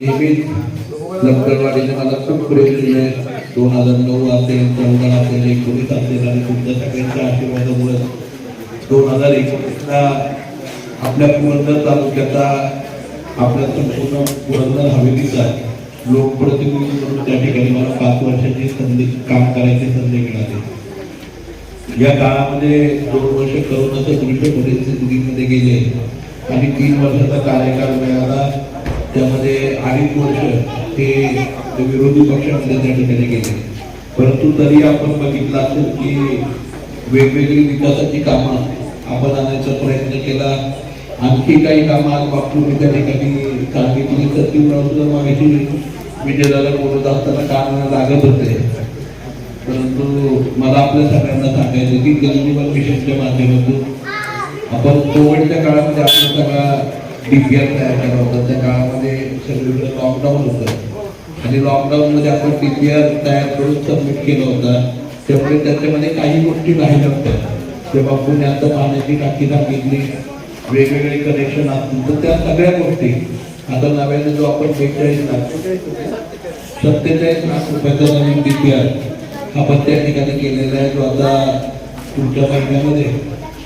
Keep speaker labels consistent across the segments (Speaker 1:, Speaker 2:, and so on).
Speaker 1: नेहमीच मला खूप प्रेम दिले. दोन हजार नऊ असेल चौदा असेल एकोणीस असेल आणि तुमच्या सगळ्यांच्या आशीर्वादामुळे दोन हजार एकोणीसला आपल्या पुरंदर तालुक्याचा आपल्या संपूर्ण पुरंदर हवेलीचा लोकप्रतिनिधी म्हणून त्या ठिकाणी मला पाच वर्षाची संधी काम करायची संधी मिळाली. या काळामध्ये दोन वर्ष करोनाच्या दृश्य परिस्थितीमध्ये गेले. आणि तीन वर्षाचा कार्यकाळ मिळाला. त्यामध्ये अडीच वर्ष ते विरोधी पक्षामध्ये त्या ठिकाणी गेले. परंतु तरी आपण बघितलं असेल की वेगवेगळी विकासाची कामं आपण आणायचा प्रयत्न केला. आणखी काही कामं आज बापूंनी त्या ठिकाणी सांगितली. सचिवराव मागाशी विजयदाला बोलत असताना काम लागत होते. परंतु मला आपल्या सगळ्यांना सांगायचं की गनिमीवर मिशनच्या माध्यमातून आपण कोविडच्या काळामध्ये आपला सगळा डीपीआर तयार केला होता त्या काळामध्ये सगळीकडे लॉकडाऊन होतं. आणि लॉकडाऊनमध्ये आपण डीपीआर तयार करून सबमिट केला होता. त्यामुळे त्याच्यामध्ये काही गोष्टी राहिल्या होत्या. ते पुण्यात आता पाण्याची टाकी सांगितली. वेगवेगळे कनेक्शन असतील. तर त्या सगळ्या गोष्टी. आता नव्याने जो आपण बेचाळीस लाख सत्तेचाळीस लाख रुपयाचा नवीन डीपीआर आपण त्या ठिकाणी केलेला आहे. जो आता पुढच्या महिन्यामध्ये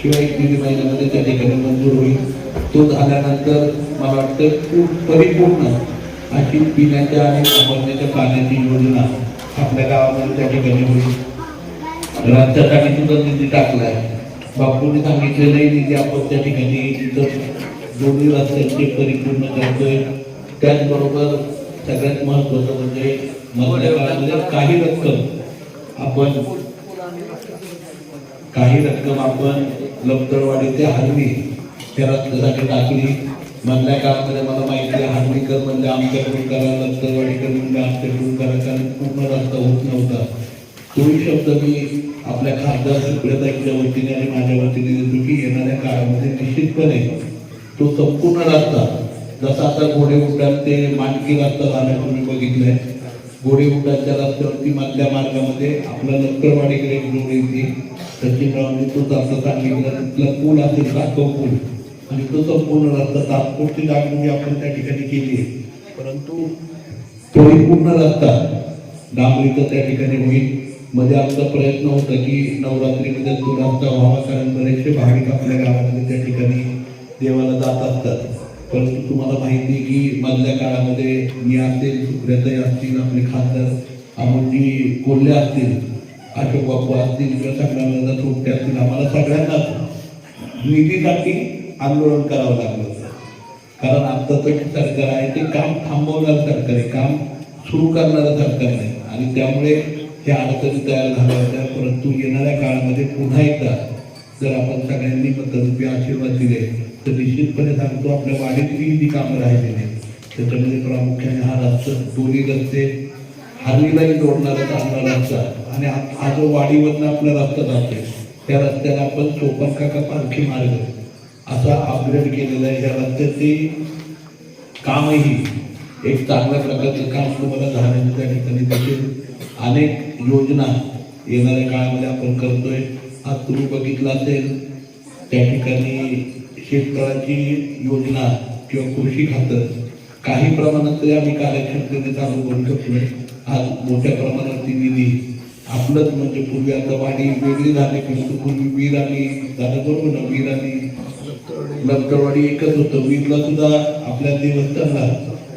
Speaker 1: किंवा एक दीड महिन्यामध्ये त्या ठिकाणी मंजूर होईल. तो झाल्यानंतर मला वाटतं खूप परिपूर्ण अशी पिण्याच्या आणि वापरण्याच्या पाण्याची योजना आपल्या गावामध्ये त्या ठिकाणी होईल. राज्यासाठी सुद्धा निधी टाकला आहे बापूने सांगितलेलाही निधी आपण त्या ठिकाणी इथं दोन्ही रस्त्यांचे परिपूर्ण करतोय. त्याचबरोबर सगळ्यात महत्वाचं म्हणजे मधल्या काळामध्ये काही रक्कम आपण काही रक्कम आपण लपतळवाडी ते हरवी. त्या रस्त्यासाठी टाकली मधल्या काळामध्ये मला माहिती आहे हरवीकर म्हणजे आमच्याकडून करा लपतळवाडीकर म्हणजे आमच्याकडून करा कारण पूर्ण रस्ता होत नव्हता. तोही शब्द मी आपल्या खासदार सुप्रियाताईंच्या वतीने आणि माझ्या वतीने देतो की येणाऱ्या काळामध्ये निश्चितपणे तो संपूर्ण रस्ता जसा आता घोडे उड्डाण ते मानकी रस्ता झाला तुम्ही बघितलंय. घोडे उड्डाणच्या रस्त्यावरती मधल्या मार्गामध्ये आपला लक्करवाडीकडे जोड येते. सचिनरावांनी तो आता सांगितलं तिथला पूल असेल साखव पूल. आणि तो संपूर्ण रस्ता तात्पुरती जागृती आपण त्या ठिकाणी केली आहे. परंतु परिपूर्ण रस्ता डांबरीचा त्या ठिकाणी होईल. मध्ये आमचा प्रयत्न होता की नवरात्रीमध्ये तो रस्ता व्हावा कारण बरेचसे भाविक आपल्या गावामध्ये त्या ठिकाणी देवाला जात असतात. परंतु तुम्हाला माहिती आहे की मधल्या काळामध्ये मी असेल सुप्रियाताई असतील आपले खासदार अमोलजी कोल्हे असतील अशोक बापू असतील किंवा सगळ्यांना असतील. आम्हाला सगळ्यांना निधीसाठी आंदोलन करावं लागलं कारण आत्ताचं जे सरकार आहे ते काम थांबवणारं सरकार आहे काम सुरू करणारं सरकार नाही आणि त्यामुळे ह्या अडचणी तयार झाल्या होत्या. परंतु येणाऱ्या काळामध्ये पुन्हा एकदा जर आपण सगळ्यांनी मतरूपी आशीर्वाद दिले तर निश्चितपणे सांगतो आपल्या वाढीतही जी कामं राहिलेली आहेत, त्याच्यामध्ये प्रामुख्याने हा रस्ता दोन्ही रस्ते हरवीलाही जोडणारा चांगला रस्ता. आणि हा जो वाढीवरनं आपला रस्ता जातोय त्या रस्त्याला आपण चोपन काका पालखी मार्ग असा अपग्रेड केलेला आहे. या रस्त्याचे कामही एक चांगल्या प्रकारचं काम तुम्हाला झाल्याचं त्या ठिकाणी त्याचे अनेक योजना येणाऱ्या काळामध्ये आपण करतोय. आज तुम्ही बघितलं असेल त्या ठिकाणी शेतकऱ्याची योजना किंवा कृषी खातं काही प्रमाणात तरी आम्ही कार्यक्षमतेचा अनुभव करू शकतोय. आज मोठ्या प्रमाणावरती निधी आपलंच म्हणजे पूर्वी आता वाढी वेगळी झाली पूर्वी वीर आणि झालं बरोबर ना वीर आणि लंकरवाडी एकच होतं. वीरला सुद्धा आपल्या देवस्थानला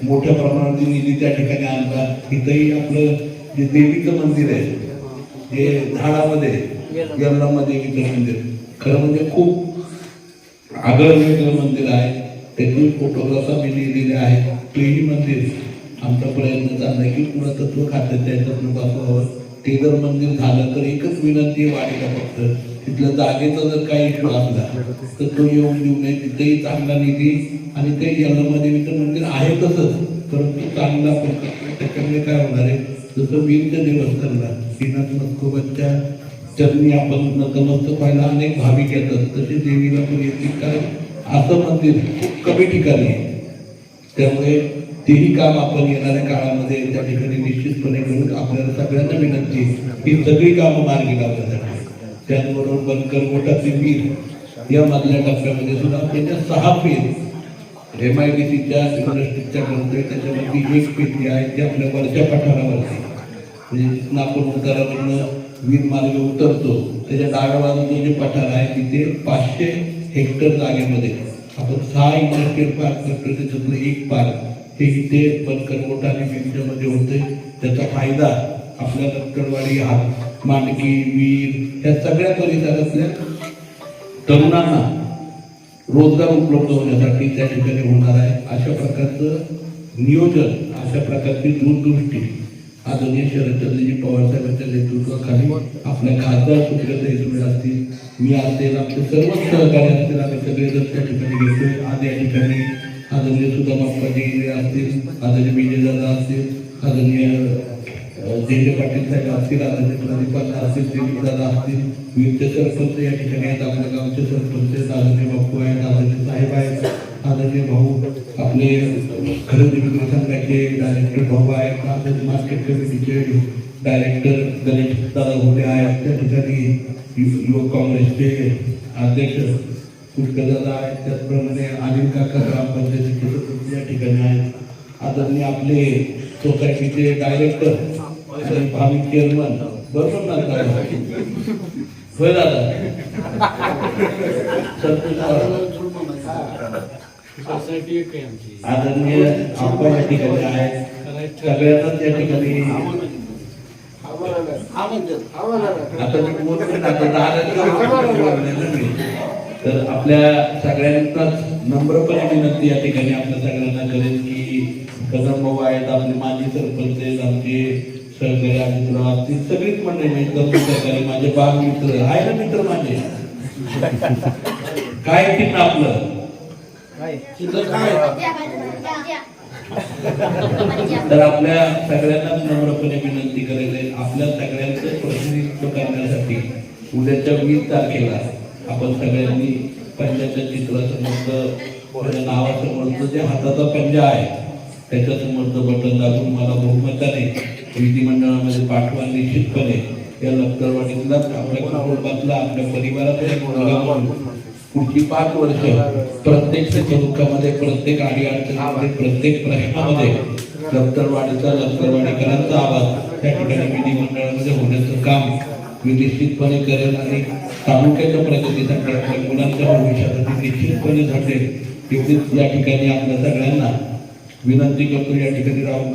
Speaker 1: मोठ्या प्रमाणात निधी त्या ठिकाणी आणला. इथंही आपलं जे देवीचं मंदिर आहे हे झाडामध्ये यल्लामा देवीचं मंदिर. खरं म्हणजे खूप आगळं वेगळं मंदिर आहे. त्याची फोटोग्राफ आम्ही लिहिलेले आहे. तेही मंदिर आमचा प्रयत्न चालला की पुरातत्व खात्याच्या याच्यातून बसवावं. ते जर मंदिर झालं तर एकच विनंती आहे वाढीला फक्त. तिथल्या जागेचा जर काही इश्यू असला तर तो येऊन देऊ नये तिथेही चांगला निधी आणि ते यल्लमादेवीचं मंदिर आहे तसंच परंतु चांगला त्याच्यामुळे काय होणार आहे? जसं वीरच्या देवस्थानला श्रीनाथ मस्कोबाच्या चरणी आपण नतमस्तक व्हायला अनेक भाविक येतात. तसे देवीला पण येतील कारण असं मंदिर खूप कमी ठिकाणी आहे. त्यामुळे तेही काम आपण येणाऱ्या काळामध्ये त्या ठिकाणी निश्चितपणे करून आपल्याला सगळ्यांना विनंती ही सगळी कामं मार्गी लावण्यासाठी. त्याचबरोबर बनकर गोटाचे वीर या मधल्या टप्प्यामध्ये सुद्धा त्याच्या सहा पेर एम आय डी सीच्या इंडस्ट्रीजच्या करतोय त्याच्यामध्ये एक पेटी आहे ती आपल्या वरच्या पठारावरती. म्हणजे नागपूर आपण उतारावरनं वीर मार्ग उतरतो. त्याच्या डाव्या बाजूचं जे पठार आहे तिथे पाचशे हेक्टर जागेमध्ये आपण सहा इंडस्ट्रियल पार्क करतो त्याच्यातलं एक पार्क. हे इथे बनकरकोट आणि विंजमध्ये होते त्याचा फायदा आपल्या लक्कडवाडी हा मांडकी वीर या सगळ्या परिसरातल्या तरुणांना रोजगार उपलब्ध होण्यासाठी त्या ठिकाणी होणार आहे. अशा प्रकारचं नियोजन अशा प्रकारची दूरदृष्टी आदरणीय शरदचंद्रजी पवार साहेबांच्या नेतृत्वाखाली आपल्या खासदार सुप्रिया सुळे असतील मी असेल आमचे सर्व सहकारी असतील आम्ही सगळेजण त्या ठिकाणी घेतोय. आज या ठिकाणी आदरणीय सुद्धा बाप्पाजी असतील आदरणीय विजयदादा असतील आदरणीय झेंडे पाटील साहेब असतील आदरणीय प्रदीपांना असतील दिलीपदादा असतील विविध सरपंच या ठिकाणी आहेत. आपल्या गावचे सरपंच आदरणीय बाप्पू आहेत, आदरणीय साहेब आहेत, आदरणीय भाऊ, आपले खरेदी विक्री संघाचे डायरेक्टर भाऊ आहेत, आदरणीय मार्केट कमिटीचे डायरेक्टर गणेश दादा घोडे आहेत. त्या ठिकाणी युवक काँग्रेसचे अध्यक्ष कुटकदादा आहेत. त्याचप्रमाणे अनिल काका ग्रामपंचायतीचे सदस्य या ठिकाणी आहेत. आदरणीय आपले सोसायटीचे डायरेक्टर भाविक चेअरमन बरोबर ना दादा? होय दादा.
Speaker 2: सोसायटी एक आहे आमची
Speaker 1: आदरणीय आपण या ठिकाणी आहे सगळ्यांनाच या ठिकाणी आता मी बोलतोय ना, आता दादाचं तर आपल्या सगळ्यांनाच नम्रपणे विनंती या ठिकाणी आपल्या सगळ्यांना करेन की कदम भाऊ आहेत आपले माजी सरपंच आहेत आमचे सहकारी सगळीच मंडळी आहेत माझे बाग मित्र आहे ना मित्र माझे. काय चिन्ह आपलं? तर आपल्या सगळ्यांनाच नम्रपणे विनंती करायला आपल्या सगळ्यांचं प्रतिनिधित्व करण्यासाठी उद्याच्या वीस तारखेला आपण सगळ्यांनी पंजाच्या चित्रासमोरचं नावासमोरचं जे हाताचा पंजा आहे त्याच्यासमोरचं बटन दाबून मला बहुमताने विधिमंडळामध्ये पाठवा निश्चितपणे या लक्करवाडीतला आपल्या कुटुंबातला आपल्या परिवारातला एक मुलगा म्हणून पुढची पाच वर्ष प्रत्येक सुखदुःखामध्ये प्रत्येक अडी अडचणीमध्ये प्रत्येक प्रश्नामध्ये लक्करवाडीचा लक्करवाडीकरांचा आवाज त्या ठिकाणी विधिमंडळामध्ये होण्याचं काम मी निश्चितपणे करेल आणि तालुक्याच्या प्रगतीसाठी आपल्या मुलांच्या भविष्यासाठी निश्चितपणे झटेल एवढीच या ठिकाणी आपल्या सगळ्यांना विनंती करतो. या ठिकाणी राहून